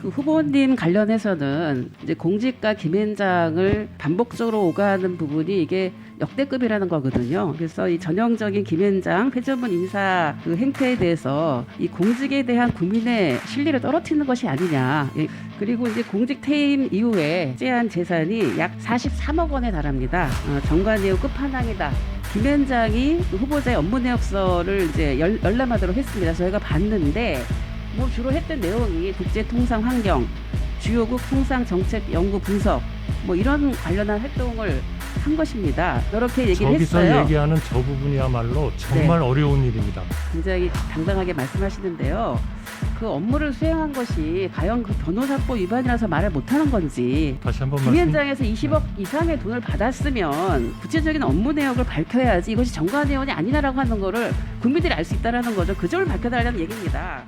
그 후보님 관련해서는 이제 공직과 김앤장을 반복적으로 오가는 부분이 이게 역대급이라는 거거든요. 그래서 이 전형적인 김앤장 회전문 인사 그 행태에 대해서 이 공직에 대한 국민의 신뢰를 떨어뜨리는 것이 아니냐. 예, 그리고 이제 공직 퇴임 이후에 제한 재산이 약 43억 원에 달합니다. 어, 정관예우 끝판왕이다. 김현장이 그 후보자의 업무 내역서를 이제 열, 열람하도록 했습니다. 저희가 봤는데 뭐 주로 했던 내용이 국제 통상 환경, 주요국 통상 정책 연구 분석 뭐 이런 관련한 활동을 한 것입니다. 이렇게 얘기를 저기서 했어요. 네. 얘기하는 저 부분이야말로 정말 어려운 일입니다. 굉장히 당당하게 말씀하시는데요. 그 업무를 수행한 것이 과연 그 변호사법 위반이라서 말을 못하는 건지 다시 한번. 김현장에서 20억 이상의 돈을 받았으면 구체적인 업무 내역을 밝혀야지 이것이 정관예원이 아니다라고 하는 거를 국민들이 알 수 있다라는 거죠. 그 점을 밝혀달라는 얘기입니다.